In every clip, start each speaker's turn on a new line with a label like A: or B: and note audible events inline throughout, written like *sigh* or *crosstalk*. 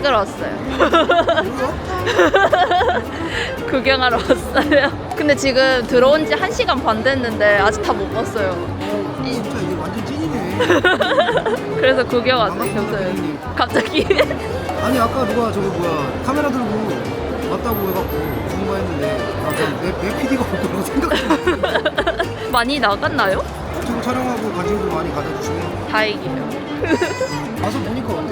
A: 찍으러 왔어요. *laughs* 구경하러 왔어요. 근데 지금 들어온 지 1시간 반 됐는데 아직 다 못 봤어요. 이-
B: 진짜 이게 완전 찐이네. *laughs*
A: 그래서 구경 왔어요. 갑자기.
B: 아니 아까 누가 저기 뭐야 카메라 들고 왔다고 해갖고 누군가 했는데 아, 내, 내 PD가 올 거라고 생각.
A: 많이 나갔나요?
B: 유튜브 촬영하고 관심도 많이 가져주시고
A: 다행이에요.
B: 와서 보니까 어때요?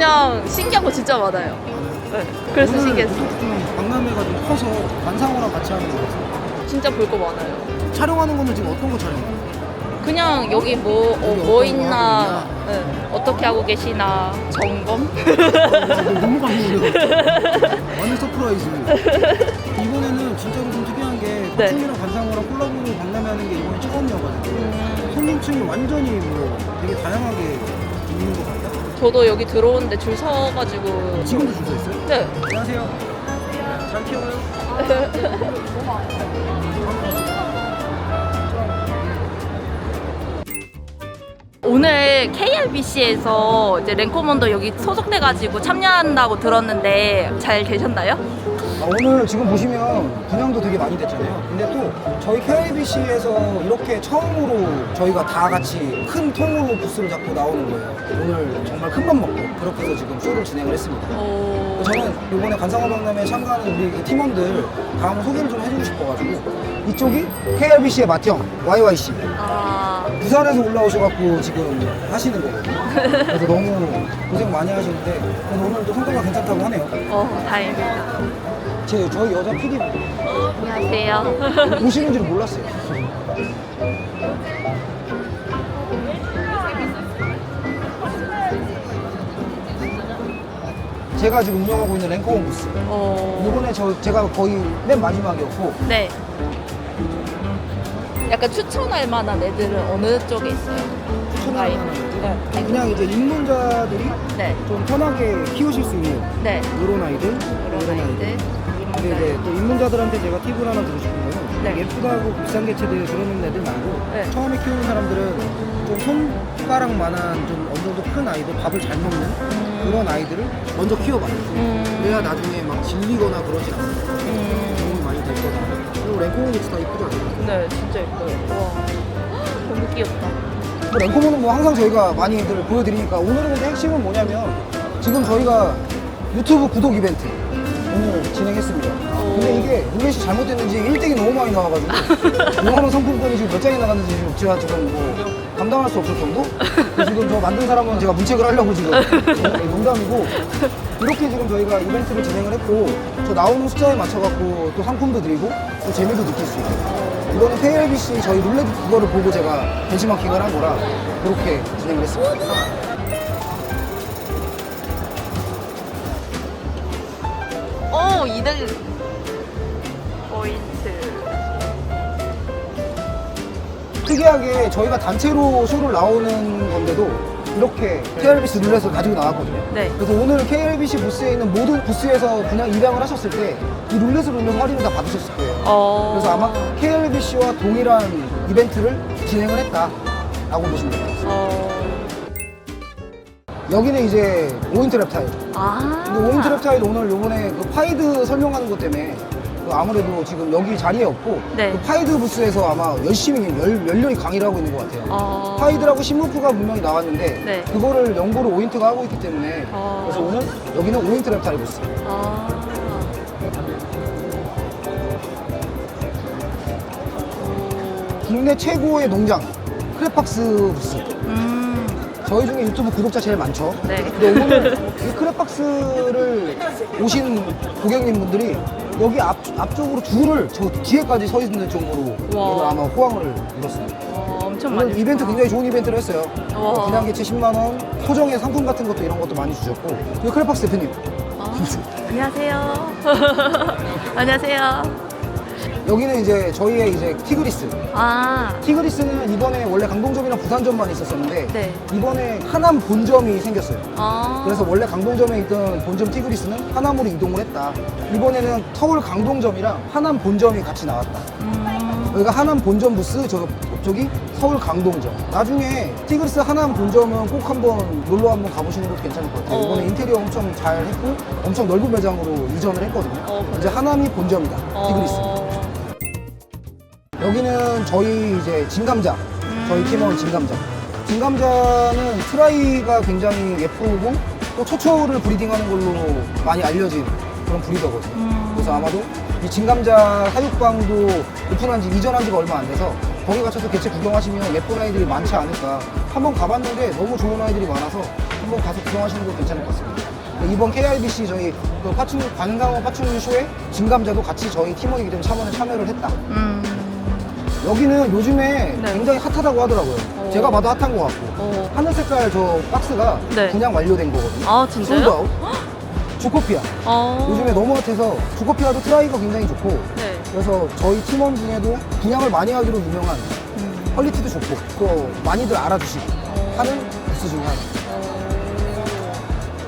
A: 그냥 신기한 거 진짜 많아요. 네, 그래서
B: 오늘
A: 신기했어요.
B: 좀 박람회가 좀 커서 관상어랑 같이 하는 거라서
A: 진짜 볼 거 많아요.
B: 촬영하는 거는 지금 어떤 거 촬영해요?
A: 그냥 여기 뭐, 어,
B: 뭐거
A: 있나, 네, 어떻게 하고 계시나, 점검?
B: 너무 감동이야. *laughs* 완전 서프라이즈. 이번에는 진짜로 좀 특이한 게
A: 네.
B: 박준이랑 관상어랑 콜라보로 박람회 하는 게 이번이 처음이어가지고 손님층이 완전히 뭐 되게 다양하게 있는 것 같다.
A: 저도 여기 들어오는데 줄 서가지고.
B: 지금도 줄 서 있어요?
A: 네.
B: 안녕하세요. 잘 키워요. *laughs*
A: 오늘 KLBC에서 이제 랭코먼도 여기 소속돼가지고 참여한다고 들었는데 잘 되셨나요?
B: 아, 오늘 지금 보시면 분양도 되게 많이 됐잖아요. 근데 또 저희 KBC에서 이렇게 처음으로 저희가 다 같이 큰 통으로 부스를 잡고 나오는 거예요. 오늘 정말 큰 맘 먹고 그렇게 해서 지금 쇼를 진행을 했습니다.
A: 오.
B: 저는 이번에 관상어 박람회에 참가하는 우리 팀원들 다음 소개를 좀 해주고 싶어가지고 이쪽이 KLBC의 맏형 YYC
A: 아,
B: 부산에서 올라오셔갖고 지금 하시는 거거든요. 그래서 너무 고생 많이 하시는데 오늘도 성과가 괜찮다고 하네요.
A: 어, 다행입니다.
B: 제 저희 여자 PD
A: 안녕하세요.
B: 오시는 줄 몰랐어요. 제가 지금 운영하고 있는 랭커원 부스.
A: 어,
B: 이번에 저 제가 거의 맨 마지막이었고
A: 네. 약간 추천할 만한 애들은 어느 쪽에 있어요?
B: 추천할
A: 아이.
B: 만한 애들?
A: 네.
B: 그냥 이제 입문자들이
A: 네.
B: 좀 편하게 키우실 수 있는
A: 네.
B: 이런 아이들,
A: 그런 아이들.
B: 근데 이제 또 입문자들한테 제가 팁을 하나 드리고 싶은 거는
A: 네.
B: 예쁘다고 비싼 개체들 그러는 애들 말고
A: 네.
B: 처음에 키우는 사람들은 좀 손가락만한 좀 어느 정도 큰 아이들 밥을 잘 먹는 그런 아이들을 먼저 키워봐요.
A: 음.
B: 그래야 나중에 막 질리거나 그러지 않고
A: 음.
B: 도움이 많이 될 거다. 그리고 개체 다 이쁘지 않아요?
A: 네, 진짜 예뻐요. 와. *gasps* 너무 귀엽다.
B: 뭐 랭코몬은 뭐 항상 저희가 많이들 보여드리니까 오늘은 근데 핵심은 뭐냐면 지금 저희가 유튜브 구독 이벤트 오늘 진행했습니다. 근데 이게 룰렛이 잘못됐는지 1등이 너무 많이 나와가지고 *laughs* 5만원 상품권이 지금 몇 장이 나갔는지 지금 제가 지금 뭐 감당할 수 없을 정도? 그래서 지금 저 만든 사람은 제가 문책을 하려고 지금 네, 농담이고 이렇게 지금 저희가 이벤트를 진행을 했고 저 나오는 숫자에 맞춰갖고 또 상품도 드리고 또 재미도 느낄 수 있고 이거는 KLBC 저희 룰렛 그거를 보고 제가 벤치마킹을 한 거라 그렇게 진행을 했습니다.
A: 오, 2등 포인트.
B: 특이하게 저희가 단체로 쇼를 나오는 건데도 이렇게 KLBC 룰렛을 가지고 나왔거든요.
A: 네.
B: 그래서 오늘 KLBC 부스에 있는 모든 부스에서 그냥 입양을 하셨을 때 이 룰렛을 올려서 할인을 다 받으셨을 거예요.
A: 어.
B: 그래서 아마 KLBC와 동일한 이벤트를 진행을 했다라고 보시면 될것 같습니다.
A: 어.
B: 여기는 이제 오인트 랩타일.
A: 아.
B: 근데 오인트 랩타일 오늘 요번에 그 파이드 설명하는 것 때문에 그 아무래도 지금 여기 자리에 없고
A: 네.
B: 그 파이드 부스에서 아마 열심히 열, 열렬히 강의를 하고 있는 것 같아요.
A: 어.
B: 파이드라고 신문프가 분명히 나왔는데
A: 네.
B: 그거를 연구를 오인트가 하고 있기 때문에
A: 어.
B: 그래서 오늘 여기는 오인트 랩타일 부스.
A: 아.
B: 국내 최고의 농장 크레팍스 부스.
A: 음.
B: 저희 중에 유튜브 구독자 제일 많죠.
A: 네.
B: 근데 오늘 이 크레팍스를 오신 고객님분들이 여기 앞, 앞쪽으로 줄을 저 뒤에까지 서 있는 정도로
A: 와.
B: 오늘 아마 호황을 이뤘습니다.
A: 어, 엄청 많이.
B: 오늘 이벤트 굉장히 좋은 이벤트를 했어요. 뭐
A: 와.
B: 분양 개체 10만원, 소정의 상품 같은 것도 이런 것도 많이 주셨고. 이 크레팍스 대표님.
A: 아, 안녕하세요. *laughs* 안녕하세요.
B: 여기는 이제 저희의 이제 티그리스.
A: 아.
B: 티그리스는 이번에 원래 강동점이랑 부산점만 있었었는데
A: 네.
B: 이번에 하남 본점이 생겼어요.
A: 아.
B: 그래서 원래 강동점에 있던 본점 티그리스는 하남으로 이동을 했다. 이번에는 서울 강동점이랑 하남 본점이 같이 나왔다.
A: 음.
B: 여기가 하남 본점 부스, 저 저기 서울 강동점. 나중에 티그리스 하남 본점은 꼭 한번 놀러 한번 가보시는 것도 괜찮을 것 같아요.
A: 어.
B: 이번에 인테리어 엄청 잘 했고 엄청 넓은 매장으로 이전을 했거든요.
A: 어, 그래요?
B: 이제 하남이 본점이다. 티그리스.
A: 어,
B: 여기는 저희 이제 진감자,
A: 음.
B: 저희 팀원 진감자. 진감자는 트라이가 굉장히 예쁘고 또 초초를 브리딩하는 걸로 많이 알려진 그런 브리더거든요.
A: 음.
B: 그래서 아마도 이 진감자 사육방도 오픈한 지 이전한 지가 얼마 안 돼서 거기 가셔서 개체 구경하시면 예쁜 아이들이 많지 않을까. 한번 가봤는데 너무 좋은 아이들이 많아서 한번 가서 구경하시는 것도 괜찮을 것 같습니다. 네, 이번 KRBC 저희 그 파충 관상어 파충류 쇼에 진감자도 같이 저희 팀원이기 때문에 참여를 참여를 했다.
A: 음.
B: 여기는 요즘에
A: 네.
B: 굉장히 핫하다고 하더라고요.
A: 어.
B: 제가 봐도 핫한 것 같고.
A: 어.
B: 하늘 색깔 저 박스가
A: 네.
B: 분양 완료된 거거든요.
A: 아, 진짜요?
B: 솔드아웃. 주코피아.
A: 어.
B: 요즘에 너무 핫해서 주코피아도 트라이가 굉장히 좋고
A: 네.
B: 그래서 저희 팀원 중에도 분양을 많이 하기로 유명한
A: 음.
B: 퀄리티도 좋고 또 많이들 알아주시고
A: 어.
B: 하는 부스 중에 하나.
A: 어.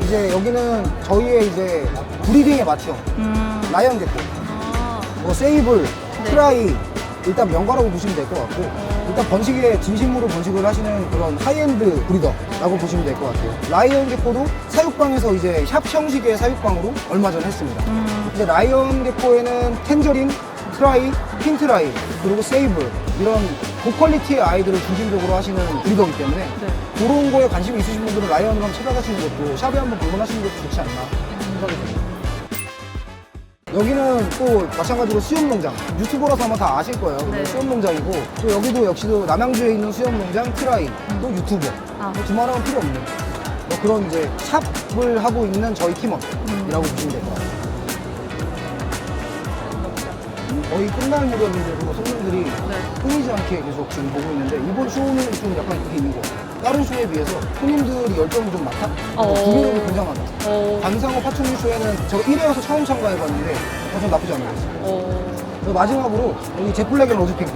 B: 이제 여기는 저희의 이제 브리딩의 맏형
A: 음.
B: 라이언 개코,
A: 아.
B: 뭐 세이블,
A: 네.
B: 트라이 일단 명가라고 보시면 될 것 같고
A: 어.
B: 일단 번식에 진심으로 번식을 하시는 그런 하이엔드 브리더라고 보시면 될 것 같아요. 라이언 개코도 사육방에서 이제 샵 형식의 사육방으로 얼마 전에 했습니다.
A: 음.
B: 근데 라이언 개코에는 텐저린, 트라이, 핀트라이, 그리고 세이블 이런 고퀄리티의 아이들을 중심적으로 하시는 브리더이기 때문에
A: 네.
B: 그런 거에 관심이 있으신 분들은 라이언을 한번 찾아가시는 것도 샵에 한번 방문하시는 것도 좋지 않나 생각이 듭니다. 여기는 또 마찬가지로 수염농장 유튜버라서 아마 다 아실 거예요. 근데
A: 네.
B: 수염농장이고 또 여기도 역시도 남양주에 있는 수염농장 트라이 또 유튜버
A: 아.
B: 뭐 두말하면 필요 없는 뭐 그런 이제 샵을 하고 있는 저희 팀원이라고 보시면 될 것 같아요. 거의 끝날 무렵인데도 손님들이
A: 네.
B: 끊이지 않게 계속 지금 보고 있는데 이번 쇼는 좀 약간 그게 있는 것 같아요. 다른 쇼에 비해서 손님들이 열정이 좀 많다?
A: 어.
B: 구경력이 굉장하다.
A: 어.
B: 관상어 파충류 쇼에는 제가 1회 와서 처음 참가해봤는데 어, 좀 나쁘지 않은 것 같아요.
A: 어.
B: 그리고 마지막으로 여기 제플렉 앤 로즈핑크.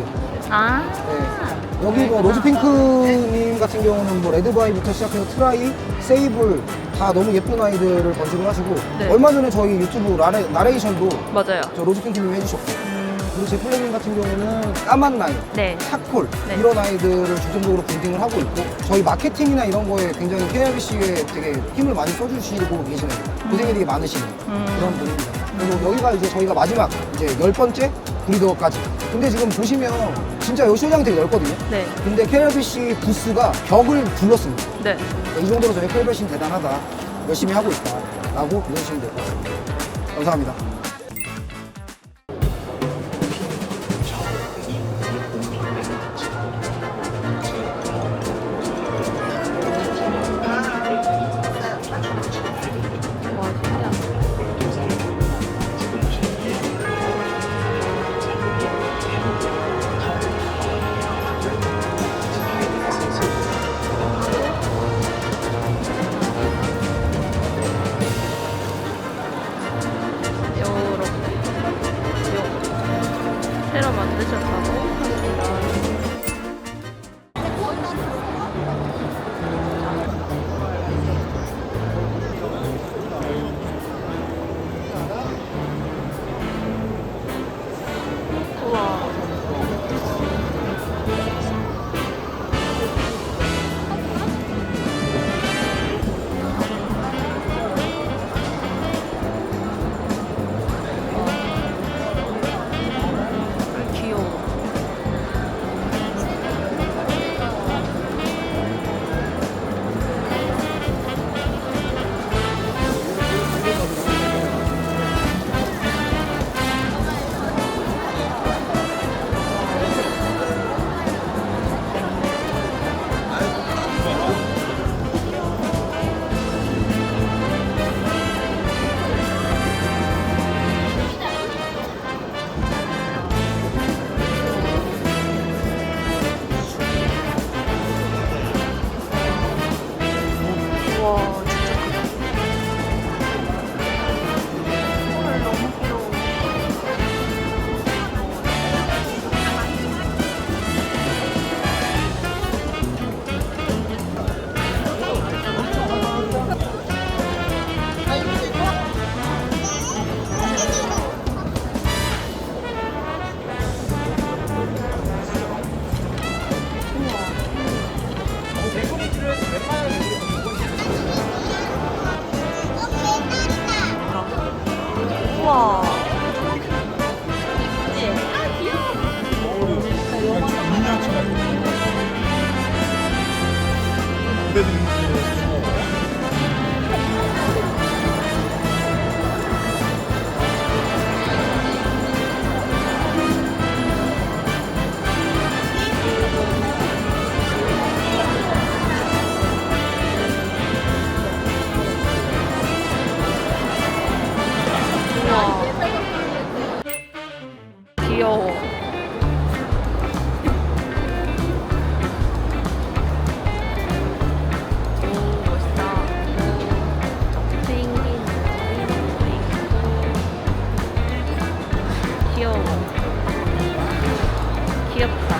A: 아.
B: 네. 여기 뭐 로즈핑크님 같은 경우는 뭐 레드바이부터 시작해서 트라이, 세이블 다 너무 예쁜 아이들을 번식을 하시고
A: 네.
B: 얼마 전에 저희 유튜브 나레, 나레이션도
A: 맞아요.
B: 저 로즈핑크님이 해주셨고
A: 음.
B: 그리고 제플렉님 같은 경우는 까만 나이,
A: 네.
B: 차콜
A: 네.
B: 이런 아이들을 중점적으로 브리딩을 하고 있고 저희 마케팅이나 이런 거에 굉장히 KRBC에 되게 힘을 많이 써주시고 계시는 고생이 되게 많으시는
A: 음.
B: 그런 분입니다. 그리고 여기가 이제 저희가 마지막 이제 열 번째 브리더까지. 근데 지금 보시면 진짜 여기 쇼장이 되게 넓거든요.
A: 네.
B: 근데 KRBC 부스가 벽을 둘렀습니다.
A: 네.
B: 이 정도로 저희 KRBC는 대단하다. 열심히 하고 있다. 라고 믿으시면 될 것 같습니다. 감사합니다.
A: Yep.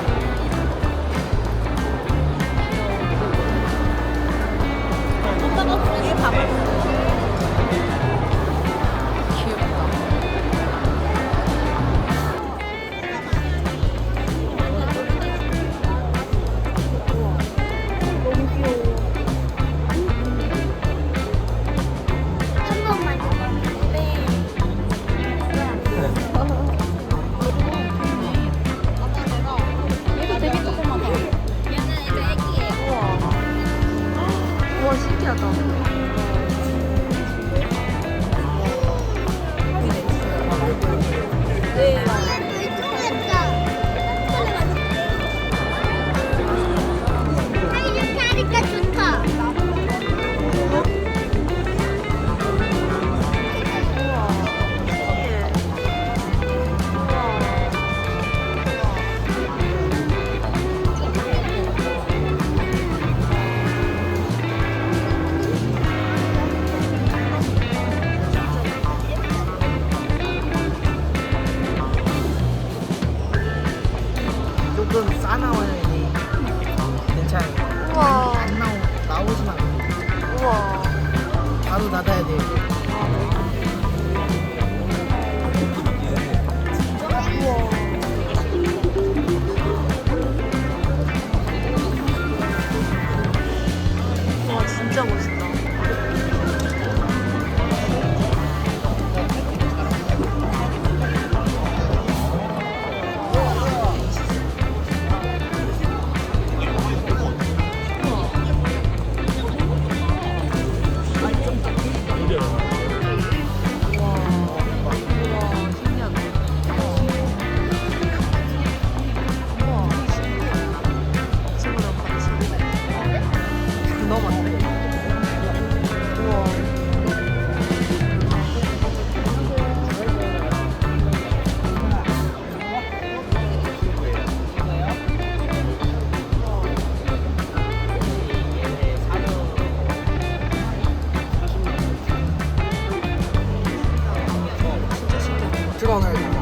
A: 知道那是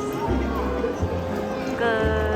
A: 嗯